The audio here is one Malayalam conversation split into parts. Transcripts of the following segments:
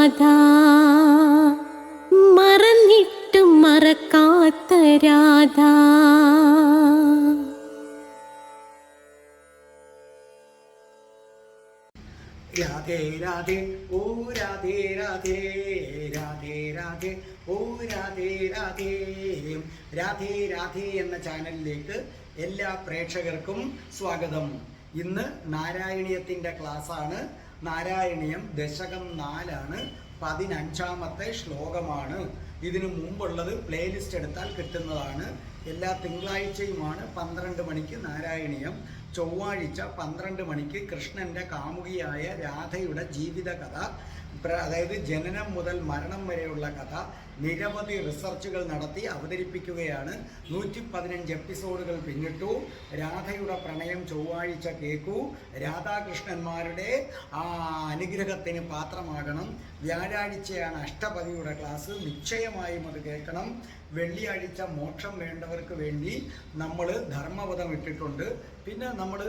രാധ മറന്നിട്ടും മറക്കാത്ത രാധാ. രാധേ രാധേ ഓ രാധേ രാധേ രാധേ രാധേ ഓ രാധേ രാധേ. രാധേ രാധേ എന്ന ചാനലിലേക്ക് എല്ലാ പ്രേക്ഷകർക്കും സ്വാഗതം. ഇന്ന് നാരായണീയത്തിന്റെ ക്ലാസ്സാണ്. നാരായണീയം ദശകം നാലാണ് പതിനഞ്ചാമത്തെ ശ്ലോകമാണ്. ഇതിനു മുമ്പുള്ളത് പ്ലേലിസ്റ്റ് എടുത്താൽ കിട്ടുന്നതാണ്. എല്ലാ തിങ്കളാഴ്ചയുമാണ് പന്ത്രണ്ട് മണിക്ക് നാരായണീയം. ചൊവ്വാഴ്ച പന്ത്രണ്ട് മണിക്ക് കൃഷ്ണന്റെ കാമുകിയായ രാധയുടെ ജീവിത കഥ പ്ര- അതായത് ജനനം മുതൽ മരണം വരെയുള്ള കഥ നിരവധി റിസർച്ചുകൾ നടത്തി അവതരിപ്പിക്കുകയാണ്. നൂറ്റി പതിനഞ്ച് എപ്പിസോഡുകൾ പിന്നിട്ടു. രാധയുടെ പ്രണയം ചൊവ്വാഴ്ച കേൾക്കൂ. രാധാകൃഷ്ണന്മാരുടെ ആ അനുഗ്രഹത്തിന് പാത്രമാകണം. വ്യാഴാഴ്ചയാണ് അഷ്ടപതിയുടെ ക്ലാസ്. നിശ്ചയമായും അത് കേൾക്കണം. വെള്ളിയാഴ്ച മോക്ഷം വേണ്ടവർക്ക് വേണ്ടി നമ്മൾ ധർമ്മപദം ഇട്ടിട്ടുണ്ട്. പിന്നെ നമ്മൾ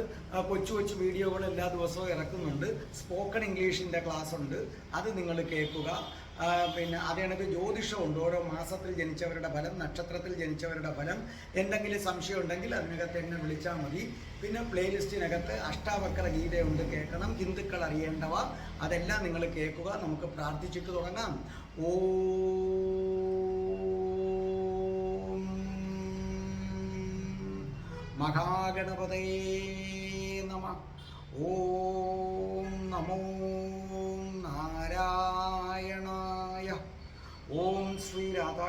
കൊച്ചു കൊച്ചു വീഡിയോകൾ എല്ലാ ദിവസവും ഇറക്കുന്നുണ്ട്. സ്പോക്കൺ ഇംഗ്ലീഷിന്റെ ക്ലാസ് ഉണ്ട് അത് നിങ്ങൾ കേൾക്കുക. പിന്നെ അത് കണക്ക് ജ്യോതിഷമുണ്ട് ഓരോ മാസത്തിൽ ജനിച്ചവരുടെ ഫലം നക്ഷത്രത്തിൽ ജനിച്ചവരുടെ ഫലം എന്തെങ്കിലും സംശയം ഉണ്ടെങ്കിൽ അതിനകത്ത് എന്നെ വിളിച്ചാൽ മതി. പിന്നെ പ്ലേലിസ്റ്റിനകത്ത് അഷ്ടാവക്ര ഗീതയുണ്ട് കേൾക്കണം. ഹിന്ദുക്കൾ അറിയേണ്ടവ അതെല്ലാം നിങ്ങൾ കേൾക്കുക. നമുക്ക് പ്രാർത്ഥിച്ചിട്ട് തുടങ്ങാം. ഓ മഹാഗണപതേ നമ. ഓം നമോ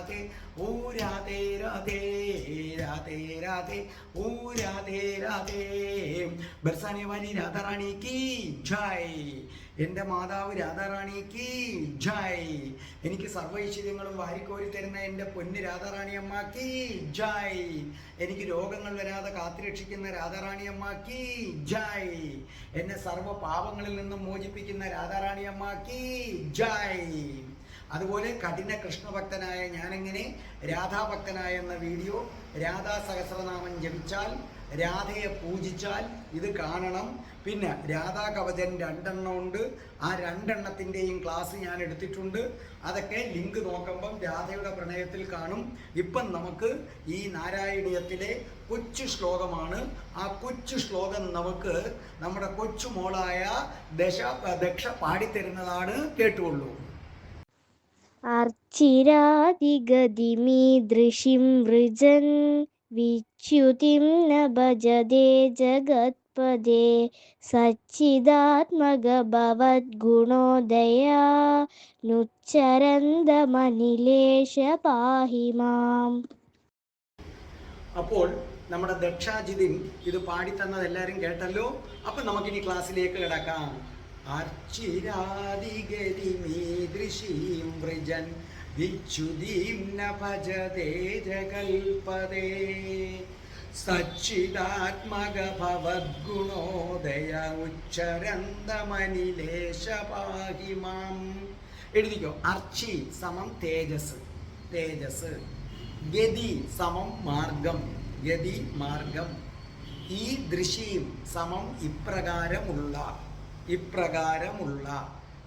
രാധേ ഓ രാധേ രാധേ രാധേ രാധേ ഓ രാധേ രാധേ. वाली राधा रानी की जय എന്റെ മാതാവ് രാധാറാണിക്ക് ജയ്. എനിക്ക് സർവൈശ്വര്യങ്ങളും വാരിക്കോരി തരുന്ന എന്റെ പൊന്ന് രാധാറാണി അമ്മയ്ക്ക് ജയ്. എനിക്ക് രോഗങ്ങൾ വരാതെ കാത്തുരക്ഷിക്കുന്ന രാധാറാണി അമ്മയ്ക്ക് ജയ്. എന്നെ സർവ പാപങ്ങളിൽ നിന്നും മോചിപ്പിക്കുന്ന രാധാറാണി അമ്മയ്ക്ക് ജയ്. അതുപോലെ കഠിന കൃഷ്ണഭക്തനായ ഞാനെങ്ങനെ രാധാഭക്തനായ എന്ന വീഡിയോ രാധാ സഹസ്രനാമം ജപിച്ചാൽ രാധയെ പൂജിച്ചാൽ ഇത് കാണണം. പിന്നെ രാധാ കവചൻ രണ്ടെണ്ണം ഉണ്ട്. ആ രണ്ടെണ്ണത്തിന്റെയും ക്ലാസ് ഞാൻ എടുത്തിട്ടുണ്ട്. അതൊക്കെ ലിങ്ക് നോക്കുമ്പം രാധയുടെ പ്രണയത്തിൽ കാണും. ഇപ്പം നമുക്ക് ഈ നാരായണീയത്തിലെ കൊച്ചു ശ്ലോകമാണ്. ആ കൊച്ചു ശ്ലോകം നമുക്ക് നമ്മുടെ കൊച്ചു മോളായ ദശ ദക്ഷ പാടിത്തരുന്നതാണ് കേട്ടുകൊള്ളൂ. അർച്ചിരാതിഗതിമീ ദൃശിം വൃജൻ വിച്യുതിം ന ഭജതേ ജഗത്പദേ സച്ചിദാത്മകഭവദ്ഗുണോദയാ നുച്ചരന്തമനിലേശ പാഹി മാം അപ്പോൾ നമ്മുടെ ദക്ഷാജിതിൻ ഇത് പാടി തന്നത് എല്ലാവരും കേട്ടല്ലോ. അപ്പൊ നമുക്കിനി ക്ലാസ്സിലേക്ക് കിടക്കാം. അർച്ചിരാദിഗതിമീദൃശീം വൃജൻ വിച്ഛുദീം ന ഭജതേ ജഗൽപദേ സച്ചിദാത്മക ഉച്ചരന്തമനിലേശപാഹി ഉച്ചരന്തമനിലേശ പാഹി മാം എഴുതിക്കോ അർച്ചി സമം തേജസ് തേജസ്. ഗതി സമം മാർഗം ഗതി മാർഗം. ഈ ദൃശ്യം സമം ഇപ്രകാരമുള്ള ഇപ്രകാരമുള്ള.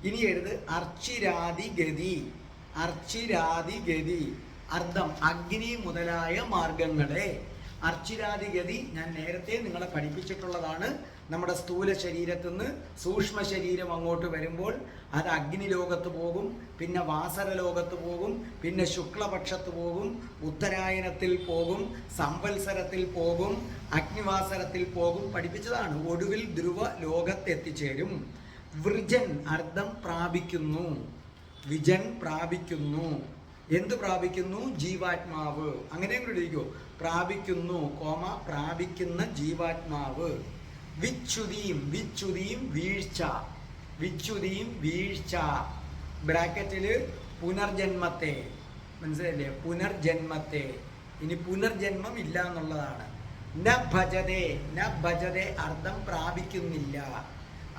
ഇനി എഴുത് അർച്ചിരാതി ഗതി അർച്ചിരാതി ഗതി അർത്ഥം അഗ്നി മുതലായ മാർഗങ്ങളെ. അർച്ചിരാതി ഗതി ഞാൻ നേരത്തെ നിങ്ങളെ പഠിപ്പിച്ചിട്ടുള്ളതാണ്. നമ്മുടെ സ്ഥൂല ശരീരത്തിൽ നിന്ന് സൂക്ഷ്മ ശരീരം അങ്ങോട്ട് വരുമ്പോൾ അത് അഗ്നി ലോകത്ത് പോകും പിന്നെ വാസര ലോകത്ത് പോകും പിന്നെ ശുക്ലപക്ഷത്ത് പോകും ഉത്തരായനത്തിൽ പോകും സംവത്സരത്തിൽ പോകും അഗ്നിവാസരത്തിൽ പോകും. പഠിപ്പിച്ചതാണ് ഒടുവിൽ ധ്രുവ ലോകത്തെത്തിച്ചേരും വൃജൻ അർത്ഥം പ്രാപിക്കുന്നു. വിജൻ പ്രാപിക്കുന്നു. എന്ത് പ്രാപിക്കുന്നു? ജീവാത്മാവ്. അങ്ങനെ കൂടി പ്രാപിക്കുന്നു കോമ പ്രാപിക്കുന്ന ജീവാത്മാവ്. വിച്യുതിയും വിച്യുതിയും വീഴ്ച വിച്യുതിയും വീഴ്ച. ബ്രാക്കറ്റിൽ പുനർജന്മത്തെ മനസ്സിലല്ലേ പുനർജന്മത്തെ. ഇനി പുനർജന്മം ഇല്ല എന്നുള്ളതാണ്. ന ഭജതേ ന ഭജതേ അർത്ഥം പ്രാപിക്കുന്നില്ല.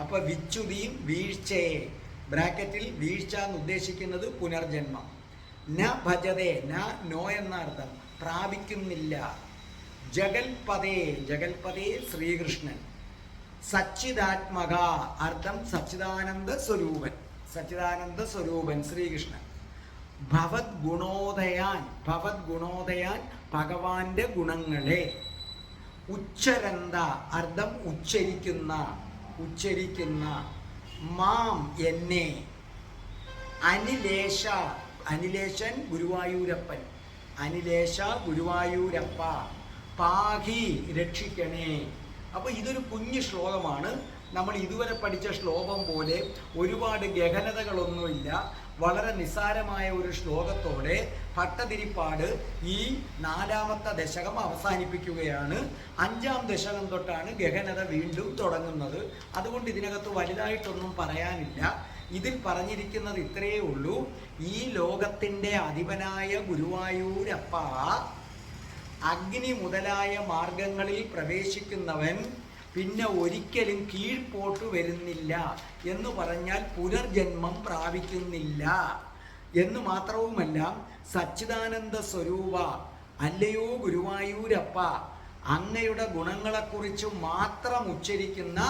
അപ്പൊ വിച്യുതിയും വീഴ്ചയെ ബ്രാക്കറ്റിൽ വീഴ്ച എന്ന് ഉദ്ദേശിക്കുന്നത് പുനർജന്മം. ന ഭജതേ ന നോ എന്ന അർത്ഥം പ്രാപിക്കുന്നില്ല. ജഗൽപദേ ജഗൽപദേ ശ്രീകൃഷ്ണൻ. സച്ചിദാത്മക അർത്ഥം സച്ചിദാനന്ദ സ്വരൂപൻ. സച്ചിദാനന്ദ സ്വരൂപൻ ശ്രീകൃഷ്ണൻ. ഭവത് ഗുണോദയാൻ ഭവത് ഗുണോദയാൻ ഭഗവാന്റെ ഗുണങ്ങളെ. ഉച്ചരന്ത അർത്ഥം ഉച്ചരിക്കുന്ന ഉച്ചരിക്കുന്ന മാം എന്നെ. അനിലേശ അനിലേശൻ ഗുരുവായൂരപ്പൻ. അനിലേശ ഗുരുവായൂരപ്പ പാഹി രക്ഷിക്കണേ. അപ്പോൾ ഇതൊരു കുഞ്ഞു ശ്ലോകമാണ്. നമ്മൾ ഇതുവരെ പഠിച്ച ശ്ലോകം പോലെ ഒരുപാട് ഗഹനതകളൊന്നുമില്ല. വളരെ നിസ്സാരമായ ഒരു ശ്ലോകത്തോടെ ഭട്ടതിരിപ്പാട് ഈ നാലാമത്തെ ദശകം അവസാനിപ്പിക്കുകയാണ്. അഞ്ചാം ദശകം തൊട്ടാണ് ഗഹനത വീണ്ടും തുടങ്ങുന്നത്. അതുകൊണ്ട് ഇതിനകത്ത് വലുതായിട്ടൊന്നും പറയാനില്ല. ഇതിൽ പറഞ്ഞിരിക്കുന്നത് ഇത്രയേ ഉള്ളൂ. ഈ ലോകത്തിന്റെ അധിപനായ ഗുരുവായൂരപ്പ അഗ്നി മുതലായ മാർഗങ്ങളിൽ പ്രവേശിക്കുന്നവൻ പിന്നെ ഒരിക്കലും കീഴ്പോട്ട് വരുന്നില്ല എന്ന് പറഞ്ഞാൽ പുനർജന്മം പ്രാപിക്കുന്നില്ല. എന്ന് മാത്രവുമല്ല സച്ചിദാനന്ദ സ്വരൂപ അല്ലയോ ഗുരുവായൂരപ്പ അങ്ങയുടെ ഗുണങ്ങളെക്കുറിച്ച് മാത്രം ഉച്ചരിക്കുന്ന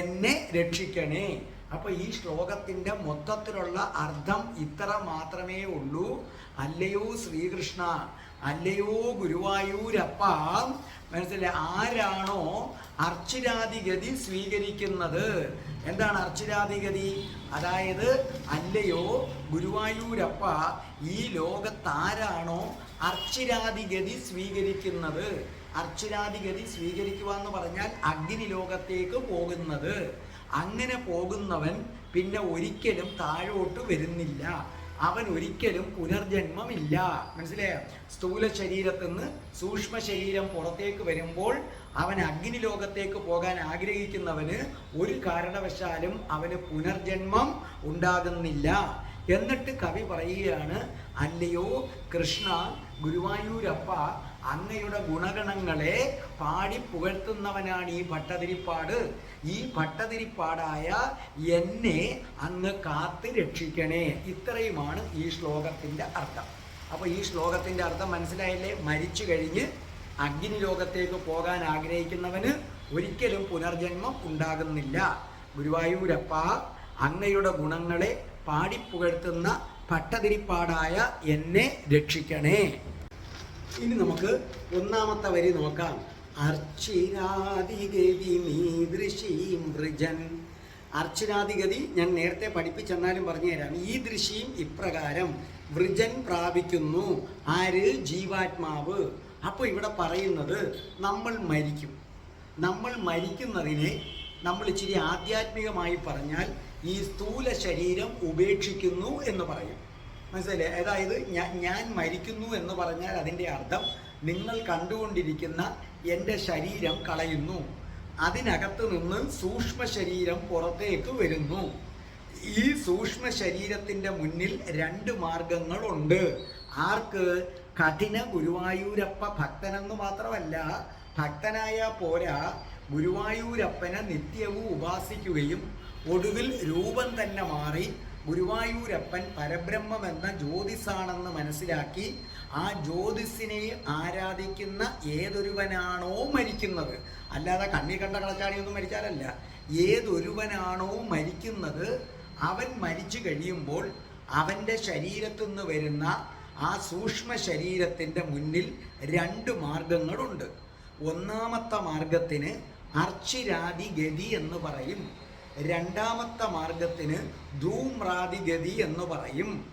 എന്നെ രക്ഷിക്കണേ. അപ്പൊ ഈ ശ്ലോകത്തിന്റെ മൊത്തത്തിലുള്ള അർത്ഥം ഇത്ര മാത്രമേ ഉള്ളൂ. അല്ലയോ ശ്രീകൃഷ്ണ അല്ലയോ ഗുരുവായൂരപ്പ. മനസ്സിലായി? ആരാണോ അർച്ചിരാതിഗതി സ്വീകരിക്കുന്നത്? എന്താണ് അർച്ചിരാതിഗതി അതായത് അല്ലയോ ഗുരുവായൂരപ്പ ഈ ലോകത്താരാണോ അർച്ചിരാതിഗതി സ്വീകരിക്കുന്നത്? അർച്ചിരാതിഗതി സ്വീകരിക്കുക എന്ന് പറഞ്ഞാൽ അഗ്നി ലോകത്തേക്ക് പോകുന്നത്. അങ്ങനെ പോകുന്നവൻ പിന്നെ ഒരിക്കലും താഴോട്ട് വരുന്നില്ല. അവൻ ഒരിക്കലും പുനർജന്മമില്ല. മനസ്സിലായോ സ്ഥൂല ശരീരത്തിൽ നിന്ന് സൂക്ഷ്മ ശരീരം പുറത്തേക്ക് വരുമ്പോൾ അവൻ അഗ്നി ലോകത്തേക്ക് പോകാൻ ആഗ്രഹിക്കുന്നവന് ഒരു കാരണവശാലും അവന് പുനർജന്മം ഉണ്ടാകുന്നില്ല. എന്നിട്ട് കവി പറയുകയാണ് അല്ലയോ കൃഷ്ണ ഗുരുവായൂരപ്പ അങ്ങയുടെ ഗുണഗണങ്ങളെ പാടി പുകഴ്ത്തുന്നവനാണ് ഈ ഭട്ടതിരിപ്പാട്. ഈ ഭട്ടതിരിപ്പാടായ എന്നെ അങ്ങ് കാത്ത് രക്ഷിക്കണേ. ഇത്രയുമാണ് ഈ ശ്ലോകത്തിന്റെ അർത്ഥം. അപ്പോൾ ഈ ശ്ലോകത്തിന്റെ അർത്ഥം മനസ്സിലായില്ലേ? മരിച്ചു കഴിഞ്ഞ് അഗ്നി ലോകത്തേക്ക് പോകാൻ ആഗ്രഹിക്കുന്നവന് ഒരിക്കലും പുനർജന്മം ഉണ്ടാകുന്നില്ല. ഗുരുവായൂരപ്പ അങ്ങയുടെ ഗുണങ്ങളെ പാടിപ്പുകഴ്ത്തുന്ന ഭട്ടതിരിപ്പാടായ എന്നെ രക്ഷിക്കണേ. ഇനി നമുക്ക് ഒന്നാമത്തെ വരി നോക്കാം. അർച്ചിരാതിഗതി നീദൃശീം വൃജൻ അർച്ചിരാതിഗതി ഞാൻ നേരത്തെ പഠിപ്പിച്ചെന്നാലും പറഞ്ഞുതരാം ഈ ദൃശ്യം ഇപ്രകാരം വൃജൻ പ്രാപിക്കുന്നു. ആര്? ജീവാത്മാവ്. അപ്പോൾ ഇവിടെ പറയുന്നത് നമ്മൾ മരിക്കും. നമ്മൾ മരിക്കുന്നതിനെ നമ്മൾ ഇച്ചിരി ആധ്യാത്മികമായി പറഞ്ഞാൽ ഈ സ്ഥൂല ശരീരം ഉപേക്ഷിക്കുന്നു എന്ന് പറയും. മനസ്സിലായി അതായത് ഞാൻ ഞാൻ മരിക്കുന്നു എന്ന് പറഞ്ഞാൽ അതിന്റെ അർത്ഥം നിങ്ങൾ കണ്ടുകൊണ്ടിരിക്കുന്ന എന്റെ ശരീരം കളയുന്നു. അതിനകത്ത് നിന്ന് സൂക്ഷ്മ ശരീരം പുറത്തേക്ക് വരുന്നു. ഈ സൂക്ഷ്മ ശരീരത്തിന്റെ മുന്നിൽ രണ്ട് മാർഗങ്ങളുണ്ട്. ആർക്ക്? കഠിന ഗുരുവായൂരപ്പ ഭക്തനെന്ന് മാത്രമല്ല ഭക്തനായ പോരാ ഗുരുവായൂരപ്പനെ നിത്യവും ഉപാസിക്കുകയും ഒടുവിൽ രൂപം തന്നെ മാറി ഗുരുവായൂരപ്പൻ പരബ്രഹ്മം എന്ന ജ്യോതിസാണെന്ന് മനസ്സിലാക്കി ആ ജ്യോതിസിനെ ആരാധിക്കുന്ന ഏതൊരുവനാണോ മരിക്കുന്നത്. അല്ലാതെ കണ്ണി കണ്ട കളച്ചാടിയൊന്നും മരിച്ചാലല്ല. ഏതൊരുവനാണോ മരിക്കുന്നത് അവൻ മരിച്ചു കഴിയുമ്പോൾ അവന്റെ ശരീരത്തു നിന്ന് വരുന്ന ആ സൂക്ഷ്മ ശരീരത്തിന്റെ മുന്നിൽ രണ്ട് മാർഗങ്ങളുണ്ട്. ഒന്നാമത്തെ മാർഗത്തിന് അർച്ചിരാതി ഗതി എന്ന് പറയും. രണ്ടാമത്തെ മാർഗത്തിന് ധൂമ്രാതിഗതി എന്ന് പറയും.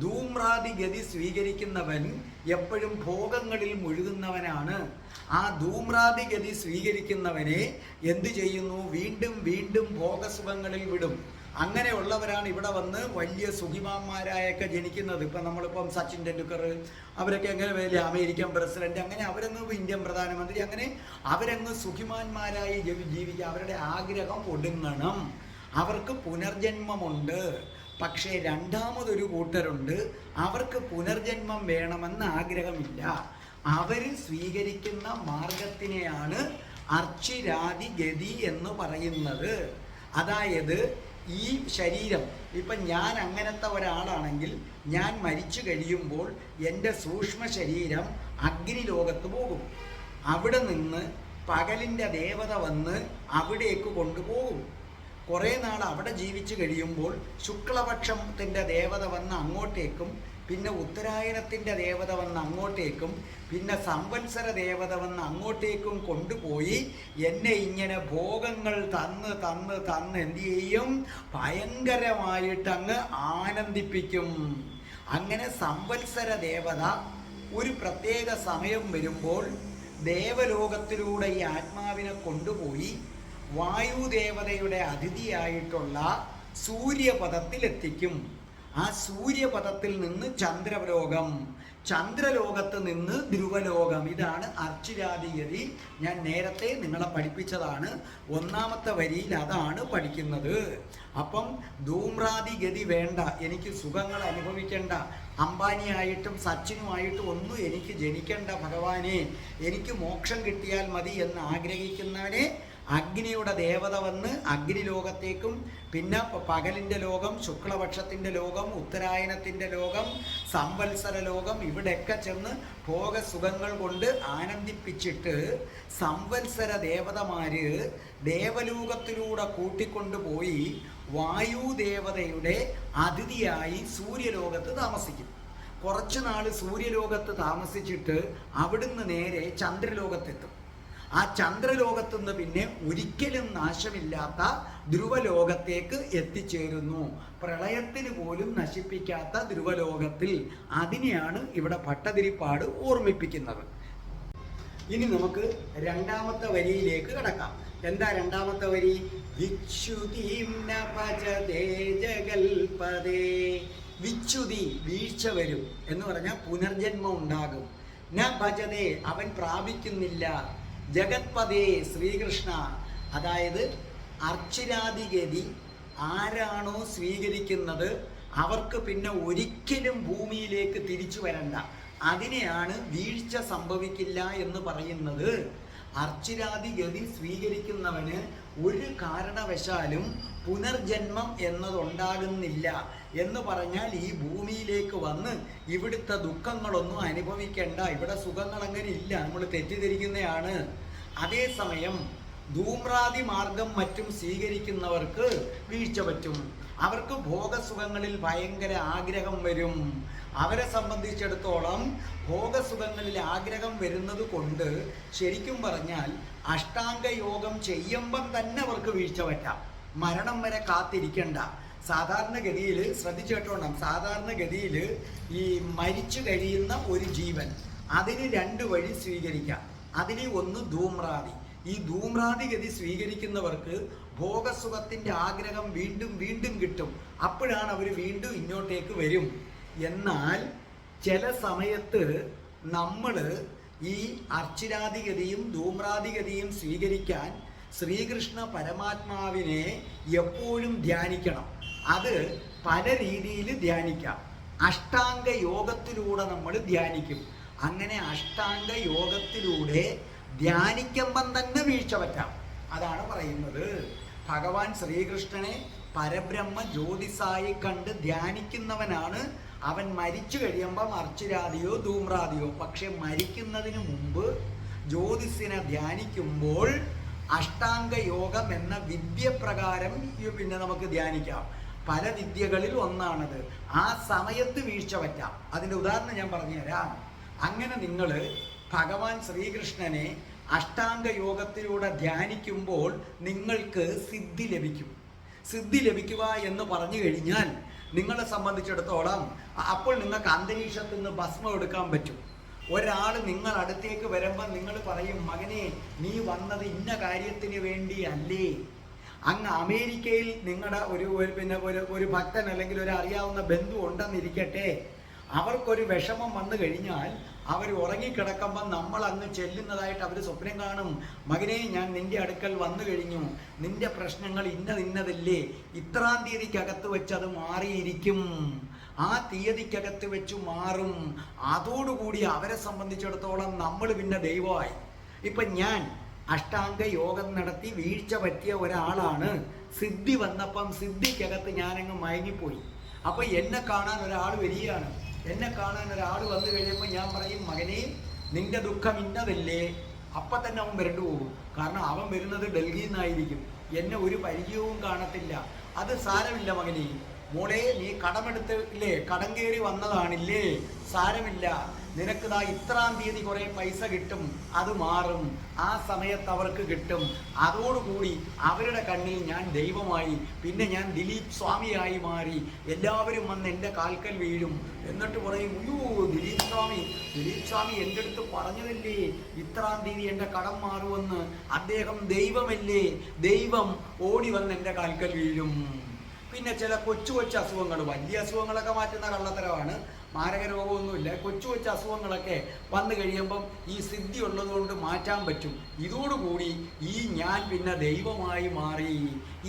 ധൂമ്രാതിഗതി സ്വീകരിക്കുന്നവൻ എപ്പോഴും ഭോഗങ്ങളിൽ മുഴുകുന്നവനാണ്. ആ ധൂമ്രാതിഗതി സ്വീകരിക്കുന്നവനെ എന്തു ചെയ്യുന്നു? വീണ്ടും വീണ്ടും ഭോഗസുഖങ്ങളിൽ വിടും. അങ്ങനെയുള്ളവരാണ് ഇവിടെ വന്ന് വലിയ സുഖിമാന്മാരായൊക്കെ ജനിക്കുന്നത്. ഇപ്പം നമ്മളിപ്പം സച്ചിൻ ടെണ്ടുൽക്കർ അവരൊക്കെ എങ്ങനെ വലിയ അമേരിക്കൻ പ്രസിഡന്റ് അങ്ങനെ അവരങ്ങ് ഇന്ത്യൻ പ്രധാനമന്ത്രി അങ്ങനെ അവരങ്ങ് സുഖിമാന്മാരായി ജീവി- ജീവിക്കുക അവരുടെ ആഗ്രഹം ഒടുങ്ങണം. അവർക്ക് പുനർജന്മമുണ്ട്. പക്ഷേ രണ്ടാമതൊരു കൂട്ടരുണ്ട്. അവർക്ക് പുനർജന്മം വേണമെന്ന് ആഗ്രഹമില്ല. അവർ സ്വീകരിക്കുന്ന മാർഗത്തിനെയാണ് അർച്ചിരാതി ഗതി എന്ന് പറയുന്നത്. അതായത് ഈ ശരീരം. ഇപ്പം ഞാൻ അങ്ങനത്തെ ഒരാളാണെങ്കിൽ ഞാൻ മരിച്ചു കഴിയുമ്പോൾ എന്റെ സൂക്ഷ്മ ശരീരം അഗ്നിലോകത്ത് പോകും. അവിടെ നിന്ന് പകലിന്റെ ദേവത വന്ന് അവിടേക്ക് കൊണ്ടുപോകും. കുറേ നാൾ അവിടെ ജീവിച്ചു കഴിയുമ്പോൾ ശുക്ലപക്ഷത്തിന്റെ ദേവത വന്ന് അങ്ങോട്ടേക്കും പിന്നെ ഉത്തരായണത്തിന്റെ ദേവത വന്ന് അങ്ങോട്ടേക്കും പിന്നെ സംവത്സര ദേവത വന്ന് അങ്ങോട്ടേക്കും കൊണ്ടുപോയി എന്നെ ഇങ്ങനെ ഭോഗങ്ങൾ തന്ന് തന്ന് തന്ന് എന്ത് ചെയ്യും? ഭയങ്കരമായിട്ട് അങ്ങ് ആനന്ദിപ്പിക്കും. അങ്ങനെ സംവത്സര ദേവത ഒരു പ്രത്യേക സമയം വരുമ്പോൾ ദേവലോകത്തിലൂടെ ഈ ആത്മാവിനെ കൊണ്ടുപോയി വായുദേവതയുടെ അതിഥിയായിട്ടുള്ള സൂര്യപഥത്തിലെത്തിക്കും ആ സൂര്യപഥത്തിൽ നിന്ന് ചന്ദ്രലോകം ചന്ദ്രലോകത്ത് നിന്ന് ധ്രുവലോകം. ഇതാണ് അർച്ചിരാതിഗതി ഞാൻ നേരത്തെ നിങ്ങളെ പഠിപ്പിച്ചതാണ്. ഒന്നാമത്തെ വരിയിൽ അതാണ് പഠിക്കുന്നത്. അപ്പം ധൂമ്രാതി ഗതി വേണ്ട. എനിക്ക് സുഖങ്ങൾ അനുഭവിക്കേണ്ട. അംബാനിയായിട്ടും സച്ചിനുമായിട്ടും ഒന്നും എനിക്ക് ജനിക്കേണ്ട ഭഗവാനെ. എനിക്ക് മോക്ഷം കിട്ടിയാൽ മതി എന്ന് ആഗ്രഹിക്കുന്നവനെ അഗ്നിയുടെ ദേവത വന്ന് അഗ്നി ലോകത്തേക്കും പിന്നെ പകലിന്റെ ലോകം ശുക്ലപക്ഷത്തിന്റെ ലോകം ഉത്തരായണത്തിന്റെ ലോകം സംവത്സര ലോകം ഇവിടെയൊക്കെ ചെന്ന് ഭോഗസുഖങ്ങൾ കൊണ്ട് ആനന്ദിപ്പിച്ചിട്ട് സംവത്സര ദേവതമാർ ദേവലോകത്തിലൂടെ കൂട്ടിക്കൊണ്ടുപോയി വായുദേവതയുടെ അതിഥിയായി സൂര്യലോകത്ത് താമസിക്കും. കുറച്ചു നാൾ സൂര്യലോകത്ത് താമസിച്ചിട്ട് അവിടുന്ന് നേരെ ചന്ദ്രലോകത്തെത്തും. ആ ചന്ദ്രലോകത്തു നിന്ന് പിന്നെ ഒരിക്കലും നാശമില്ലാത്ത ധ്രുവലോകത്തേക്ക് എത്തിച്ചേരുന്നു. പ്രളയത്തിന് പോലും നശിപ്പിക്കാത്ത ധ്രുവലോകത്തിൽ അതിനെയാണ് ഇവിടെ ഭട്ടതിരിപ്പാട് ഓർമ്മിപ്പിക്കുന്നത്. ഇനി നമുക്ക് രണ്ടാമത്തെ വരിയിലേക്ക് കടക്കാം. എന്താ രണ്ടാമത്തെ വരി? ജഗൽപദേ വിച്യുതി വീഴ്ച വരും എന്ന് പറഞ്ഞാൽ പുനർജന്മം ഉണ്ടാകും. ന ഭജതേ അവൻ പ്രാപിക്കുന്നില്ല. ജഗത്പദേ ശ്രീകൃഷ്ണ. അതായത് അർച്ചിരാതിഗതി ആരാണോ സ്വീകരിക്കുന്നത് അവർക്ക് പിന്നെ ഒരിക്കലും ഭൂമിയിലേക്ക് തിരിച്ചു വരണ്ട. അതിനെയാണ് വീഴ്ച സംഭവിക്കില്ല എന്ന് പറയുന്നത്. അർച്ചിരാതി ഗതി സ്വീകരിക്കുന്നവന് ഒരു കാരണവശാലും പുനർജന്മം എന്നതുണ്ടാകുന്നില്ല എന്ന് പറഞ്ഞാൽ ഈ ഭൂമിയിലേക്ക് വന്ന് ഇവിടുത്തെ ദുഃഖങ്ങളൊന്നും അനുഭവിക്കേണ്ട. ഇവിടെ സുഖങ്ങൾ അങ്ങനെ ഇല്ല. നമ്മൾ തെറ്റിദ്ധരിക്കുന്നതാണ് അതേസമയം ധൂമ്രാതി മാർഗം മറ്റും സ്വീകരിക്കുന്നവർക്ക് വീഴ്ച പറ്റും. അവർക്ക് ഭോഗസുഖങ്ങളിൽ ഭയങ്കര ആഗ്രഹം വരും. അവരെ സംബന്ധിച്ചിടത്തോളം ഭോഗസുഖങ്ങളിൽ ആഗ്രഹം വരുന്നത് കൊണ്ട് ശരിക്കും പറഞ്ഞാൽ അഷ്ടാംഗ യോഗം ചെയ്യുമ്പം തന്നെ അവർക്ക് വീഴ്ച പറ്റാം. മരണം വരെ കാത്തിരിക്കണ്ട. സാധാരണഗതിയിൽ ശ്രദ്ധിച്ചിട്ടുണ്ടാകും സാധാരണഗതിയിൽ ഈ മരിച്ചു കഴിയുന്ന ഒരു ജീവൻ അതിന് രണ്ട് വഴി സ്വീകരിക്കാം. അതിന് ഒന്ന് ധൂമ്രാതി ഈ ധൂമ്രാതിഗതി സ്വീകരിക്കുന്നവർക്ക് ഭോഗസുഖത്തിന്റെ ആഗ്രഹം വീണ്ടും വീണ്ടും കിട്ടും. അപ്പോഴാണ് അവർ വീണ്ടും ഇങ്ങോട്ടേക്ക് വരും. എന്നാൽ ചില സമയത്ത് നമ്മൾ ഈ അർച്ചിരാധിഗതിയും ധൂമ്രാധിഗതിയും സ്വീകരിക്കാൻ ശ്രീകൃഷ്ണ പരമാത്മാവിനെ എപ്പോഴും ധ്യാനിക്കണം. അത് പല രീതിയിൽ ധ്യാനിക്കാം. അഷ്ടാംഗ യോഗത്തിലൂടെ നമ്മൾ ധ്യാനിക്കും. അങ്ങനെ അഷ്ടാംഗ യോഗത്തിലൂടെ ധ്യാനിക്കുമ്പം തന്നെ വീഴ്ച പറ്റാം. അതാണ് പറയുന്നത്. ഭഗവാൻ ശ്രീകൃഷ്ണനെ പരബ്രഹ്മ ജ്യോതിസായി കണ്ട് ധ്യാനിക്കുന്നവനാണ് അവൻ മരിച്ചു കഴിയുമ്പോൾ അർച്ചുരാതിയോ ധൂമ്രാതിയോ പക്ഷെ മരിക്കുന്നതിന് മുമ്പ് ജ്യോതിസിനെ ധ്യാനിക്കുമ്പോൾ അഷ്ടാംഗ യോഗം എന്ന വിദ്യ പ്രകാരം പിന്നെ നമുക്ക് ധ്യാനിക്കാം. പല വിദ്യകളിൽ ഒന്നാണത്. ആ സമയത്ത് വീഴ്ച പറ്റാം. അതിന്റെ ഉദാഹരണം ഞാൻ പറഞ്ഞുതരാം. അങ്ങനെ നിങ്ങൾ ഭഗവാൻ ശ്രീകൃഷ്ണനെ അഷ്ടാംഗ യോഗത്തിലൂടെ ധ്യാനിക്കുമ്പോൾ നിങ്ങൾക്ക് സിദ്ധി ലഭിക്കും. സിദ്ധി ലഭിക്കുക എന്ന് പറഞ്ഞു കഴിഞ്ഞാൽ നിങ്ങളെ സംബന്ധിച്ചിടത്തോളം അപ്പോൾ നിങ്ങൾക്ക് അന്തരീക്ഷത്തിൽ നിന്ന് ഭസ്മം എടുക്കാൻ പറ്റും. ഒരാൾ നിങ്ങൾ അടുത്തേക്ക് വരുമ്പോൾ നിങ്ങൾ പറയും മകനെ നീ വന്നത് ഇന്ന കാര്യത്തിന് വേണ്ടി അല്ലേ അങ്ങ് അമേരിക്കയിൽ നിങ്ങളുടെ ഒരു ഒരു പിന്നെ ഒരു ഒരു ഭക്തൻ അല്ലെങ്കിൽ ഒരു അറിയാവുന്ന ബന്ധു ഉണ്ടെന്നിരിക്കട്ടെ. അവർക്കൊരു വിഷമം വന്നു കഴിഞ്ഞാൽ അവർ ഉറങ്ങിക്കിടക്കുമ്പോൾ നമ്മൾ അങ്ങ് ചെല്ലുന്നതായിട്ട് അവർ സ്വപ്നം കാണും. മകനെ ഞാൻ നിന്റെ അടുക്കൽ വന്നു കഴിഞ്ഞു. നിന്റെ പ്രശ്നങ്ങൾ ഇന്നതിന്നതല്ലേ ഇത്രാം തീയതിക്കകത്ത് വെച്ച് അത് മാറിയിരിക്കും. ആ തീയതിക്കകത്ത് വെച്ച് മാറും. അതോടുകൂടി അവരെ സംബന്ധിച്ചിടത്തോളം നമ്മൾ പിന്നെ ദൈവമായി. ഇപ്പം ഞാൻ അഷ്ടാംഗ യോഗം നടത്തി വീഴ്ച പറ്റിയ ഒരാളാണ്. സിദ്ധി വന്നപ്പം സിദ്ധിക്കകത്ത് ഞാനങ്ങ് മയങ്ങിപ്പോയി. അപ്പൊ എന്നെ കാണാൻ ഒരാൾ വരികയാണ്. എന്നെ കാണാൻ ഒരാൾ വന്നു കഴിയുമ്പോൾ ഞാൻ പറയും മകനെ നിന്റെ ദുഃഖം ഇന്നതല്ലേ? അപ്പൊ തന്നെ അവൻ വരണ്ടു പോകും. കാരണം അവൻ വരുന്നത് ഡൽഹിയിൽ നിന്നായിരിക്കും. എന്നെ ഒരു പരിചയവും കാണത്തില്ല. അത് സാരമില്ല മകനെ. മോളെ നീ കടമെടുത്ത് ഇല്ലേ? കടം കയറി വന്നതാണില്ലേ? സാരമില്ല. നിനക്ക് ദാ ഇത്രാം തീയതി കുറെ പൈസ കിട്ടും അത് മാറും ആ സമയത്ത് അവർക്ക് കിട്ടും. അതോടുകൂടി അവരുടെ കണ്ണിൽ ഞാൻ ദൈവമായി പിന്നെ ഞാൻ ദിലീപ് സ്വാമിയായി മാറി. എല്ലാവരും വന്ന് എന്റെ കാൽക്കൽ വീഴും. എന്നിട്ട് പറയും അയ്യോ ദിലീപ് സ്വാമി ദിലീപ് സ്വാമി എന്റെ അടുത്ത് പറഞ്ഞതല്ലേ? ഇത്രാം തീയതി എന്റെ കടം മാറുമെന്ന്. അദ്ദേഹം ദൈവമല്ലേ? ദൈവം ഓടി വന്ന് എന്റെ കാൽക്കൽ വീഴും. പിന്നെ ചില കൊച്ചു കൊച്ചു അസുഖങ്ങൾ വലിയ അസുഖങ്ങളൊക്കെ മാറ്റുന്ന കള്ളത്തരമാണ്. മാരക രോഗമൊന്നുമില്ല കൊച്ചു കൊച്ചു അസുഖങ്ങളൊക്കെ വന്നു കഴിയുമ്പം ഈ സിദ്ധി ഉള്ളതുകൊണ്ട് മാറ്റാൻ പറ്റും. ഇതോടുകൂടി ഈ ഞാൻ പിന്നെ ദൈവമായി മാറി.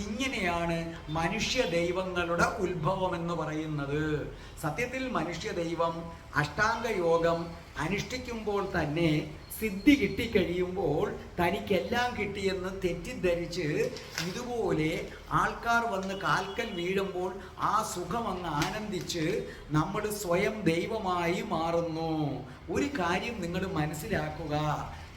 ഇങ്ങനെയാണ് മനുഷ്യ ദൈവങ്ങളുടെ ഉത്ഭവം എന്ന് പറയുന്നത്. സത്യത്തിൽ മനുഷ്യ ദൈവം അഷ്ടാംഗ യോഗം അനുഷ്ഠിക്കുമ്പോൾ തന്നെ സിദ്ധി കിട്ടിക്കഴിയുമ്പോൾ തനിക്കെല്ലാം കിട്ടിയെന്ന് തെറ്റിദ്ധരിച്ച് ഇതുപോലെ ആൾക്കാർ വന്ന് കാൽക്കൽ വീഴുമ്പോൾ ആ സുഖം അങ്ങ് ആനന്ദിച്ച് നമ്മൾ സ്വയം ദൈവമായി മാറുന്നു. ഒരു കാര്യം നിങ്ങൾ മനസ്സിലാക്കുക.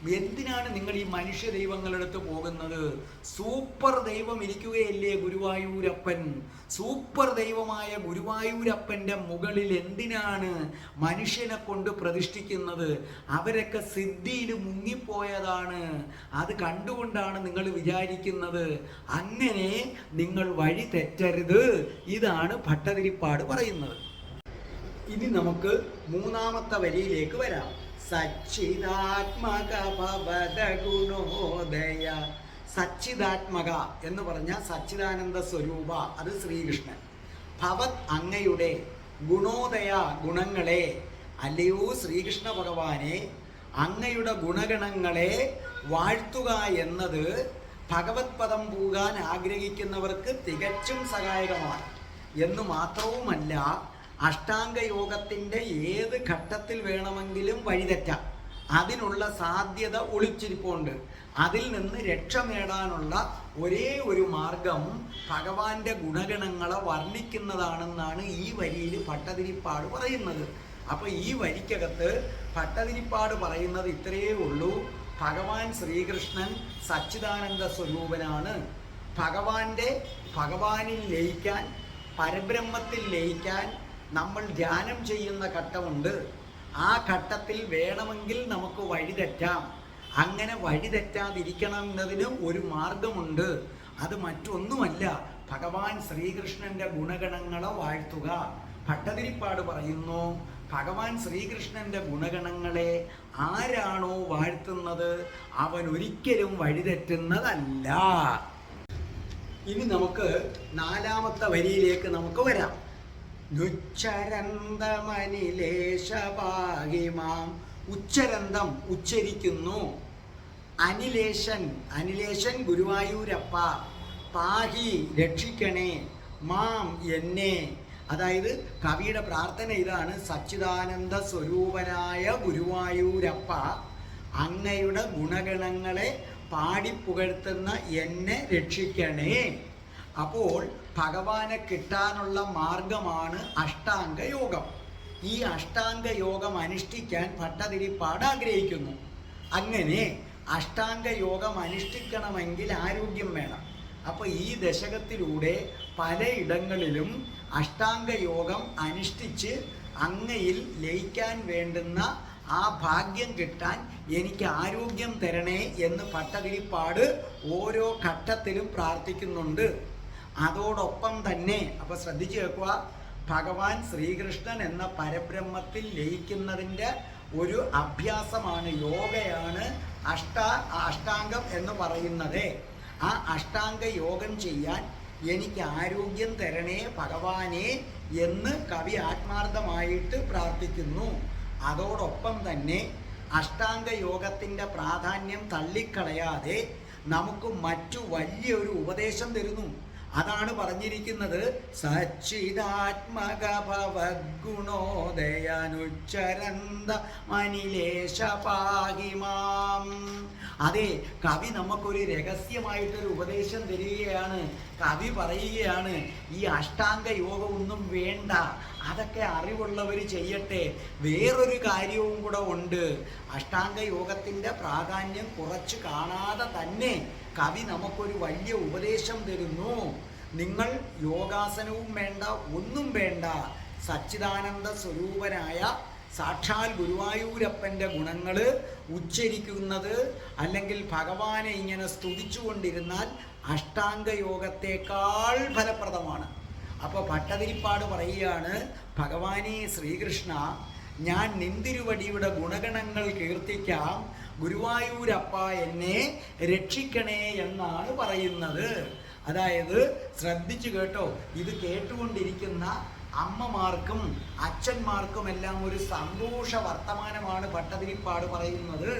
എന്തിനാണ് നിങ്ങൾ ഈ മനുഷ്യ ദൈവങ്ങളുടെ അടുത്ത് പോകുന്നത്? സൂപ്പർ ദൈവം ഇരിക്കുകയല്ലേ ഗുരുവായൂരപ്പൻ? സൂപ്പർ ദൈവമായ ഗുരുവായൂരപ്പന്റെ മുകളിൽ എന്തിനാണ് മനുഷ്യനെ കൊണ്ട് പ്രതിഷ്ഠിക്കുന്നത്? അവരൊക്കെ സിദ്ധിയിൽ മുങ്ങിപ്പോയതാണ്. അത് കണ്ടുകൊണ്ടാണ് നിങ്ങൾ വിചാരിക്കുന്നത്. അങ്ങനെ നിങ്ങൾ വഴി തെറ്റരുത്. ഇതാണ് ഭട്ടതിരിപ്പാട് പറയുന്നത്. ഇനി നമുക്ക് മൂന്നാമത്തെ വരിയിലേക്ക് വരാം. സച്ചിദാത്മക ഭവത ഗുണോദയ സച്ചിദാത്മക എന്ന് പറഞ്ഞ സച്ചിദാനന്ദ സ്വരൂപ അത് ശ്രീകൃഷ്ണൻ. ഭവത് അങ്ങയുടെ ഗുണോദയ ഗുണങ്ങളെ അല്ലയോ ശ്രീകൃഷ്ണ ഭഗവാനെ അങ്ങയുടെ ഗുണഗണങ്ങളെ വാഴ്ത്തുക എന്നത് ഭഗവത് പദം പൂകാൻ ആഗ്രഹിക്കുന്നവർക്ക് തികച്ചും സഹായകമാണ്. എന്ന് മാത്രവുമല്ല അഷ്ടാംഗ യോഗത്തിന്റെ ഏത് ഘട്ടത്തിൽ വേണമെങ്കിലും വഴിതെറ്റാം. അതിനുള്ള സാധ്യത ഒളിച്ചിരിപ്പുണ്ട്. അതിൽ നിന്ന് രക്ഷ നേടാനുള്ള ഒരേ ഒരു മാർഗം ഭഗവാന്റെ ഗുണഗണങ്ങളെ വർണിക്കുന്നതാണെന്നാണ് ഈ വരിയിൽ ഭട്ടതിരിപ്പാട് പറയുന്നത്. അപ്പൊ ഈ വരിക്കകത്ത് ഭട്ടതിരിപ്പാട് പറയുന്നത് ഇത്രയേ ഉള്ളൂ. ഭഗവാൻ ശ്രീകൃഷ്ണൻ സച്ചിദാനന്ദ സ്വരൂപനാണ്. ഭഗവാന്റെ ഭഗവാനിൽ ലയിക്കാൻ പരബ്രഹ്മത്തിൽ ലയിക്കാൻ നമ്മൾ ധ്യാനം ചെയ്യുന്ന ഘട്ടമുണ്ട്. ആ ഘട്ടത്തിൽ വേണമെങ്കിൽ നമുക്ക് വഴിതെറ്റാം അങ്ങനെ വഴിതെറ്റാതിരിക്കണമെന്നതിന് ഒരു മാർഗമുണ്ട്. അത് മറ്റൊന്നുമല്ല. ഭഗവാൻ ശ്രീകൃഷ്ണന്റെ ഗുണഗണങ്ങളെ വാഴ്ത്തുക. ഭട്ടതിരിപ്പാട് പറയുന്നു ഭഗവാൻ ശ്രീകൃഷ്ണന്റെ ഗുണഗണങ്ങളെ ആരാണോ വാഴ്ത്തുന്നത്? അവൻ ഒരിക്കലും വഴിതെറ്റുന്നതല്ല ഇനി നമുക്ക് നാലാമത്തെ വരിയിലേക്ക് നമുക്ക് വരാം. നുച്ചരന്തമനിലേശപാഹിമാം ഉച്ചരന്തം ഉച്ചരിക്കുന്നു. അനിലേശൻ അനിലേശൻ ഗുരുവായൂരപ്പ പാഹി രക്ഷിക്കണേ മാം എന്നെ. അതായത് കവിയുടെ പ്രാർത്ഥന ഇതാണ് സച്ചിദാനന്ദ സ്വരൂപനായ ഗുരുവായൂരപ്പ അങ്ങയുടെ ഗുണഗണങ്ങളെ പാടിപ്പുകഴ്ത്തുന്ന എന്നെ രക്ഷിക്കണേ. അപ്പോൾ ഭഗവാനെ കിട്ടാനുള്ള മാർഗമാണ് അഷ്ടാംഗ യോഗം. ഈ അഷ്ടാംഗ യോഗം അനുഷ്ഠിക്കാൻ ഭട്ടതിരിപ്പാട് ആഗ്രഹിക്കുന്നു അങ്ങനെ അഷ്ടാംഗ യോഗം അനുഷ്ഠിക്കണമെങ്കിൽ ആരോഗ്യം വേണം. അപ്പോൾ ഈ ദശകത്തിലൂടെ പലയിടങ്ങളിലും അഷ്ടാംഗ യോഗം അനുഷ്ഠിച്ച് അങ്ങയിൽ ലയിക്കാൻ വേണ്ടുന്ന ആ ഭാഗ്യം കിട്ടാൻ എനിക്ക് ആരോഗ്യം തരണേ എന്ന് പട്ടതിരിപ്പാട് ഓരോ ഘട്ടത്തിലും പ്രാർത്ഥിക്കുന്നുണ്ട്. അതോടൊപ്പം തന്നെ അപ്പൊ ശ്രദ്ധിച്ചു കേൾക്കുക ഭഗവാൻ ശ്രീകൃഷ്ണൻ എന്ന പരബ്രഹ്മത്തിൽ ലയിക്കുന്നതിന്റെ ഒരു അഭ്യാസമാണ് യോഗയാണ് അഷ്ട അഷ്ടാംഗം എന്ന് പറയുന്നത്. ആ അഷ്ടാംഗ യോഗം ചെയ്യാൻ എനിക്ക് ആരോഗ്യം തരണേ ഭഗവാനെ എന്ന് കവി ആത്മാർത്ഥമായിട്ട് പ്രാർത്ഥിക്കുന്നു. അതോടൊപ്പം തന്നെ അഷ്ടാംഗ യോഗത്തിന്റെ പ്രാധാന്യം തള്ളിക്കളയാതെ നമുക്ക് മറ്റു വലിയൊരു ഉപദേശം തരുന്നു. അതാണ് പറഞ്ഞിരിക്കുന്നത് സച്ചിദാത്മക ഭവഗുണോദയനുച്ചരന്ത മനിലേശ പാഹിമാം അതെ കവി നമുക്കൊരു രഹസ്യമായിട്ടൊരു ഉപദേശം തരികയാണ് കവി പറയുകയാണ് ഈ അഷ്ടാംഗ യോഗമൊന്നും വേണ്ട അതൊക്കെ അറിവുള്ളവർ ചെയ്യട്ടെ വേറൊരു കാര്യവും കൂടെ ഉണ്ട്. അഷ്ടാംഗ യോഗത്തിന്റെ പ്രാധാന്യം കുറച്ച് കാണാതെ തന്നെ കവി നമുക്കൊരു വലിയ ഉപദേശം തരുന്നു. നിങ്ങൾ യോഗാസനവും വേണ്ട ഒന്നും വേണ്ട. സച്ചിദാനന്ദ സ്വരൂപനായ സാക്ഷാൽ ഗുരുവായൂരപ്പന്റെ ഗുണങ്ങൾ ഉച്ചരിക്കുന്നത് അല്ലെങ്കിൽ ഭഗവാനെ ഇങ്ങനെ സ്തുതിച്ചുകൊണ്ടിരുന്നാൽ അഷ്ടാംഗ യോഗത്തേക്കാൾ ഫലപ്രദമാണ്. അപ്പോൾ ഭട്ടതിരിപ്പാട് പറയുകയാണ് ഭഗവാനെ ശ്രീകൃഷ്ണ ഞാൻ നിന്തിരുവടിയുടെ ഗുണഗണങ്ങൾ കീർത്തിക്കാം. ഗുരുവായൂരപ്പ എന്നെ രക്ഷിക്കണേ എന്നാണ് പറയുന്നത്. അതായത് ശ്രദ്ധിച്ചു കേട്ടോ ഇത് കേട്ടുകൊണ്ടിരിക്കുന്ന അമ്മമാർക്കും അച്ഛന്മാർക്കും എല്ലാം ഒരു സന്തോഷ വർത്തമാനമാണ് ഭട്ടതിരിപ്പാട് പറയുന്നത്.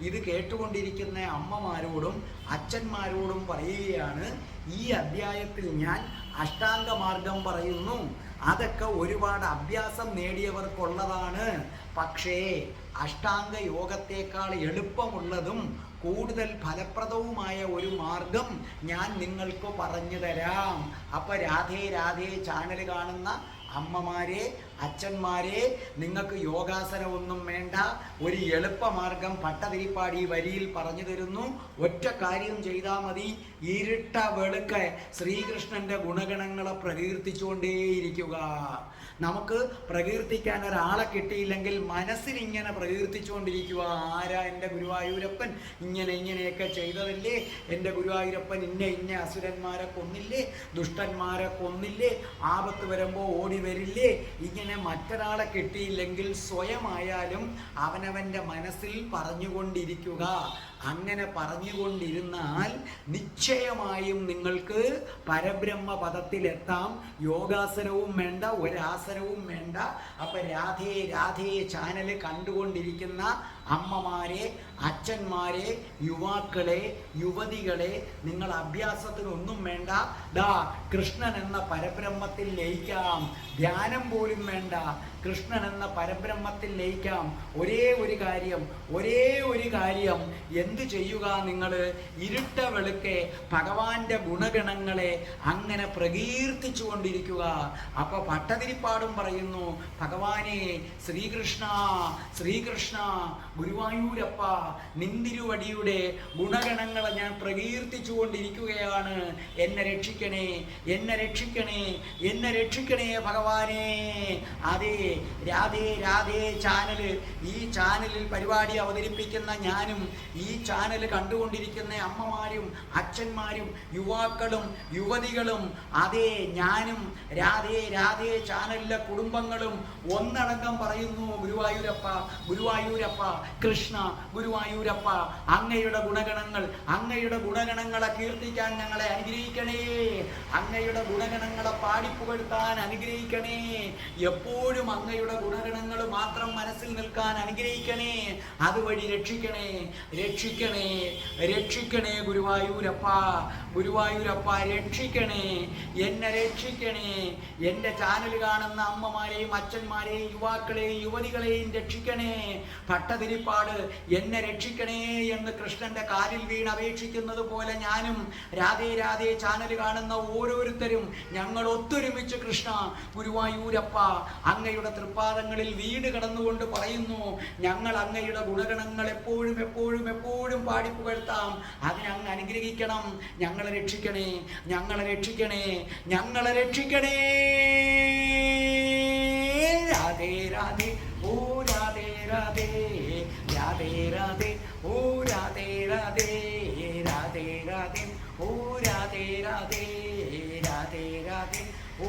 ഇത് കേട്ടുകൊണ്ടിരിക്കുന്ന അമ്മമാരോടും അച്ഛന്മാരോടും പറയുകയാണ് ഈ അധ്യായത്തിൽ ഞാൻ അഷ്ടാംഗമാർഗം പറയുന്നു. അതൊക്കെ ഒരുപാട് അഭ്യാസം നേടിയവർക്കുള്ളതാണ്. പക്ഷേ അഷ്ടാംഗ യോഗത്തേക്കാൾ എളുപ്പമുള്ളതും കൂടുതൽ ഫലപ്രദവുമായ ഒരു മാർഗം ഞാൻ നിങ്ങൾക്ക് പറഞ്ഞു തരാം. അപ്പൊ രാധേ രാധേ ചാനൽ കാണുന്ന അമ്മമാരെ അച്ഛന്മാരെ നിങ്ങൾക്ക് യോഗാസനമൊന്നും വേണ്ട. ഒരു എളുപ്പമാർഗം പട്ടതിരിപ്പാടി വരിയിൽ പറഞ്ഞു തരുന്നു. ഒറ്റ കാര്യം ചെയ്താൽ മതി. ഇരുട്ട വെളുക്ക ശ്രീകൃഷ്ണന്റെ ഗുണഗണങ്ങളെ പ്രകീർത്തിച്ചുകൊണ്ടേയിരിക്കുക. നമുക്ക് പ്രകീർത്തിക്കാൻ ഒരാളെ കിട്ടിയില്ലെങ്കിൽ മനസ്സിനിങ്ങനെ പ്രകീർത്തിച്ചുകൊണ്ടിരിക്കുക. ആരാ എന്റെ ഗുരുവായൂരപ്പൻ? ഇങ്ങനെ ഇങ്ങനെയൊക്കെ ചെയ്തതല്ലേ? എന്റെ ഗുരുവായൂരപ്പൻ ഇന്ന ഇന്ന അസുരന്മാരെ കൊന്നില്ലേ? ദുഷ്ടന്മാരെ കൊന്നില്ലേ? ആപത്ത് വരുമ്പോൾ ഓടി വരില്ലേ? ഇങ്ങനെ മറ്റൊരാളെ കിട്ടിയില്ലെങ്കിൽ സ്വയമായാലും അവനവന്റെ മനസ്സിൽ പറഞ്ഞുകൊണ്ടിരിക്കുക. അങ്ങനെ പറഞ്ഞുകൊണ്ടിരുന്നാൽ നിശ്ചയമായും നിങ്ങൾക്ക് പരബ്രഹ്മ പദത്തിലെത്താം യോഗാസനവും വേണ്ട ഒരാസനവും വേണ്ട. അപ്പൊ രാധേ രാധേ ചാനൽ കണ്ടുകൊണ്ടിരിക്കുന്ന അമ്മമാരെ അച്ഛന്മാരെ യുവാക്കളെ യുവതികളെ നിങ്ങൾ അഭ്യാസത്തിനൊന്നും വേണ്ട. ദാ കൃഷ്ണൻ എന്ന പരബ്രഹ്മത്തിൽ ലയിക്കാം. ധ്യാനം പോലും വേണ്ട. കൃഷ്ണൻ എന്ന പരബ്രഹ്മത്തിൽ ലയിക്കാം. ഒരേ ഒരു കാര്യം ഒരേ ഒരു കാര്യം. എന്ത് ചെയ്യുക നിങ്ങൾ ഇരുട്ട വെളുക്കെ ഭഗവാന്റെ ഗുണഗണങ്ങളെ അങ്ങനെ പ്രകീർത്തിച്ചു കൊണ്ടിരിക്കുക അപ്പൊ പട്ടതിരിപ്പാടും പറയുന്നു ഭഗവാനെ ശ്രീകൃഷ്ണ ശ്രീകൃഷ്ണ ഗുരുവായൂരപ്പ നിന്തിരുവടിയുടെ ഗുണഗണങ്ങളെ ഞാൻ പ്രകീർത്തിച്ചു കൊണ്ടിരിക്കുകയാണ് എന്നെ രക്ഷിക്കണേ എന്നെ രക്ഷിക്കണേ എന്നെ രക്ഷിക്കണേ ഭഗവാനെ. അതെ രാധേ രാധേ ചാനൽ ഈ ചാനലിൽ പരിപാടി അവതരിപ്പിക്കുന്ന ഞാനും ഈ ചാനൽ കണ്ടുകൊണ്ടിരിക്കുന്ന അമ്മമാരും അച്ഛന്മാരും യുവാക്കളും യുവതികളും അതേ ഞാനും രാധേ രാധേ ചാനലിലെ കുടുംബങ്ങളും ഒന്നടങ്കം പറയുന്നു ഗുരുവായൂരപ്പ ഗുരുവായൂരപ്പ കൃഷ്ണ ഗുരുവായൂരപ്പ അങ്ങയുടെ ഗുണഗണങ്ങൾ അങ്ങയുടെ ഗുണഗണങ്ങളെ കീർത്തിക്കാൻ ഞങ്ങളെ അനുഗ്രഹിക്കണേ. അങ്ങയുടെ ഗുണഗണങ്ങളെ പാടിപ്പുകഴ്ത്താൻ അനുഗ്രഹിക്കണേ. എപ്പോഴും അങ്ങയുടെ ഗുണഗണങ്ങൾ മാത്രം മനസ്സിൽ നിൽക്കാൻ അനുഗ്രഹിക്കണേ. അതുവഴി രക്ഷിക്കണേ. രക്ഷിക്കണേ. രക്ഷിക്കണേ ഗുരുവായൂരപ്പ. ഗുരുവായൂരപ്പ രക്ഷിക്കണേ. എന്നെ രക്ഷിക്കണേ. എന്റെ ചാനൽ കാണുന്ന അമ്മമാരെയും അച്ഛന്മാരെയും യുവാക്കളെയും യുവതികളെയും രക്ഷിക്കണേ. പട്ടതിരിപ്പാട് എന്നെ രക്ഷിക്കണേ എന്ന് കൃഷ്ണന്റെ കാലിൽ വീണ് അപേക്ഷിക്കുന്നത് പോലെ ഞാനും രാധേ രാധേ ചാനൽ കാണുന്ന ഓരോരുത്തരും ഞങ്ങൾ ഒത്തൊരുമിച്ച് കൃഷ്ണ ഗുരുവായൂരപ്പ അങ്ങയുടെ തൃപ്പാദങ്ങളിൽ വീട് കടന്നുകൊണ്ട് പറയുന്നു ഞങ്ങൾ അങ്ങയുടെ ഗുണഗണങ്ങൾ എപ്പോഴും എപ്പോഴും എപ്പോഴും പാടിപ്പുകഴ്ത്താം അതിനങ്ങ് അനുഗ്രഹിക്കണം ഞങ്ങളെ രക്ഷിക്കണേ ഞങ്ങളെ രക്ഷിക്കണേ ഞങ്ങളെ രക്ഷിക്കണേ രാധേ രാധേ ഓ രാധേ രാധേ രാധേ രാധേ ഓ രാധേ രാധേ രാധേ രാധേ ഓ രാധേ രാധേ രാധേ രാധേ ഓ